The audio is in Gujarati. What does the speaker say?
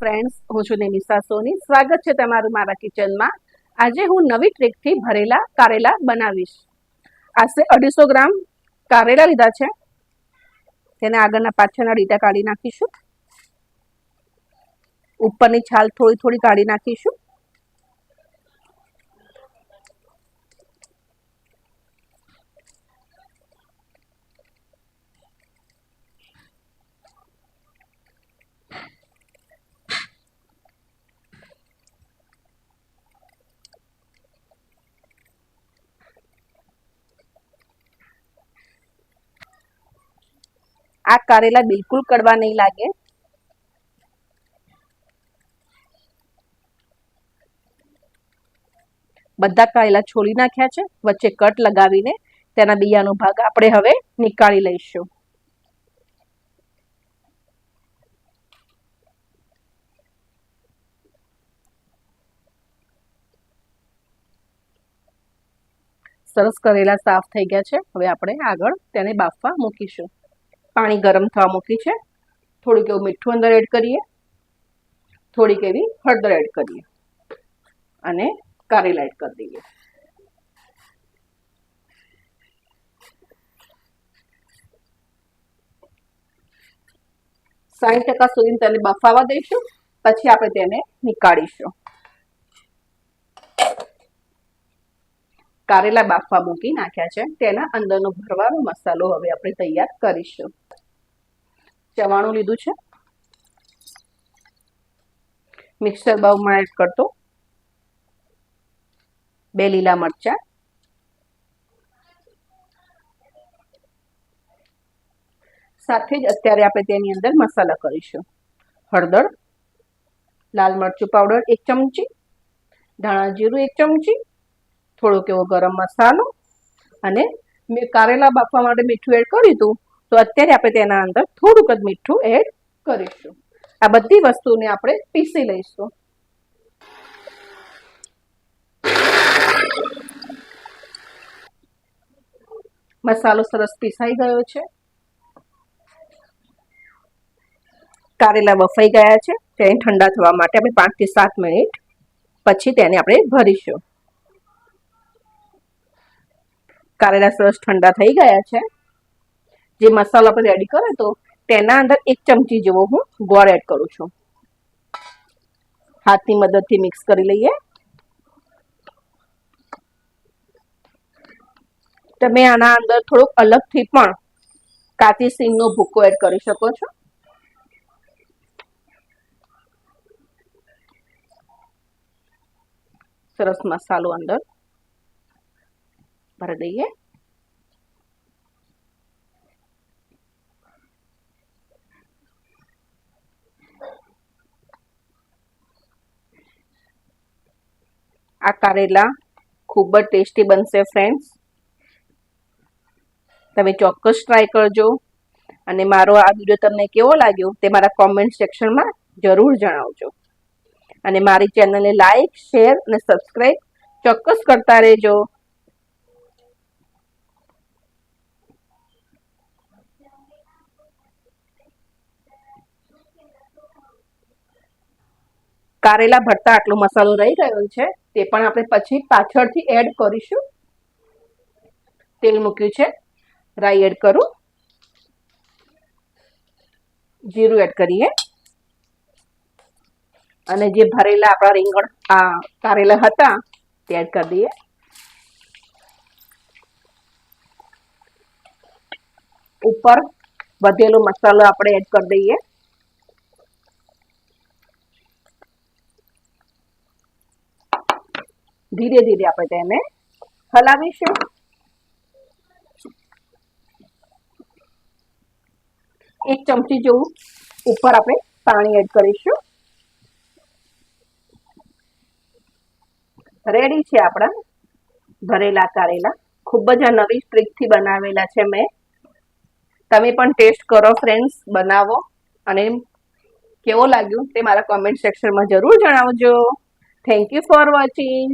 ફ્રેન્ડ્સ હું છું નિમિષા સોની. સ્વાગત છે તમારું મારા કિચનમાં. આજે હું નવી ટ્રીકથી ભરેલા કારેલા બનાવીશ. આશરે અઢીસો ગ્રામ કારેલા લીધા છે. તેને આગળના પાછળના ડીટા કાઢી નાખીશું. ઉપરની છાલ થોડી થોડી કાઢી નાખીશું. આ કારેલા બિલકુલ કડવા નહીં લાગે. બધા કારેલા છોલી નાખ્યા છે. વચ્ચે કટ લગાવીને તેના બિયાનો ભાગ આપણે હવે નીકાળી લઈશું. સરસ કરેલા સાફ થઈ ગયા છે. હવે આપણે આગળ તેને બાફવા મૂકીશું. પાણી ગરમ થવા મૂકી છે. થોડુંક એવું મીઠું અંદર એડ કરીએ. થોડીક એવી હળદર એડ કરીએ. અને કારેલા એડ કરી દઈએ. સાઠ ટકા સુધી તેને બફાવા દઈશું. પછી આપણે તેને નીકાળીશું. કારેલા બાફવા મૂકી નાખ્યા છે. તેના અંદરનો ભરવાનો મસાલો હવે આપણે તૈયાર કરીશું. ચવાણું લીધું છે. મિક્સર બાઉલમાં એડ કરતો. બે લીલા મરચા. સાથે જ અત્યારે આપણે તેની અંદર મસાલા કરીશું. હળદર, લાલ મરચું પાવડર એક ચમચી, ધાણા જીરું એક ચમચી, થોડોક એવો ગરમ મસાલો અને મેં કારેલા બાફવા માટે મીઠું એડ કર્યું હતું. તો અત્યારે આપણે તેના અંદર થોડુંક જ મીઠું એડ કરીશું. આ બધી વસ્તુને આપણે પીસી લઈશું. મસાલો સરસ પીસાઈ ગયો છે. કારેલા બફાઈ ગયા છે. તેને ઠંડા થવા માટે આપણે પાંચથી સાત મિનિટ પછી તેને આપણે ભરીશું. કારેલા સરસ ઠંડા થઈ ગયા છે. જે મસાલો આપણે રેડી કરે તો તેના અંદર એક ચમચી જેવો હું ગોળ એડ કરું છું. હાથની મદદથી મિક્સ કરી લઈએ. તમે આના અંદર થોડુંક અલગથી પણ કાચી સિંગનો ભૂકો એડ કરી શકો છો. સરસ મસાલો અંદર ભરી દઈએ. આ કારેલા ખૂબ જ ટેસ્ટી બનશે ફ્રેન્ડ્સ તમે ચોક્કસ ટ્રાય કરજો. અને મારો આ વીડિયો તમને કેવો લાગ્યો તે મારા કોમેન્ટ સેક્શનમાં જરૂર જણાવજો. અને મારી ચેનલને લાઈક શેર અને સબસ્ક્રાઈબ ચોક્કસ કરતા રહેજો. કારેલા ભરતા આટલો મસાલો રહી ગયો છે. તે પણ આપણે પછી પાછળથી એડ કરીશું. તેલ મૂક્યું છે. રાઈ એડ કરું. જીરું એડ કરીએ. અને જે ભરેલા આપણા રીંગણ, આ કારેલા હતા, તે એડ કરી દઈએ. ઉપર વધેલો મસાલો આપણે એડ કરી દઈએ. ધીરે ધીરે આપણે તેને હલાવીશું. એક ચમચી જેવું ઉપર આપણે પાણી એડ કરીશું. રેડી છે આપણા ભરેલા કારેલા. ખૂબ જ આ નવી સ્ટ્રીકથી બનાવેલા છે મેં. તમે પણ ટેસ્ટ કરો ફ્રેન્ડ્સ, બનાવો. અને કેવો લાગ્યું તે મારા કોમેન્ટ સેક્શનમાં જરૂર જણાવજો. Thank you for watching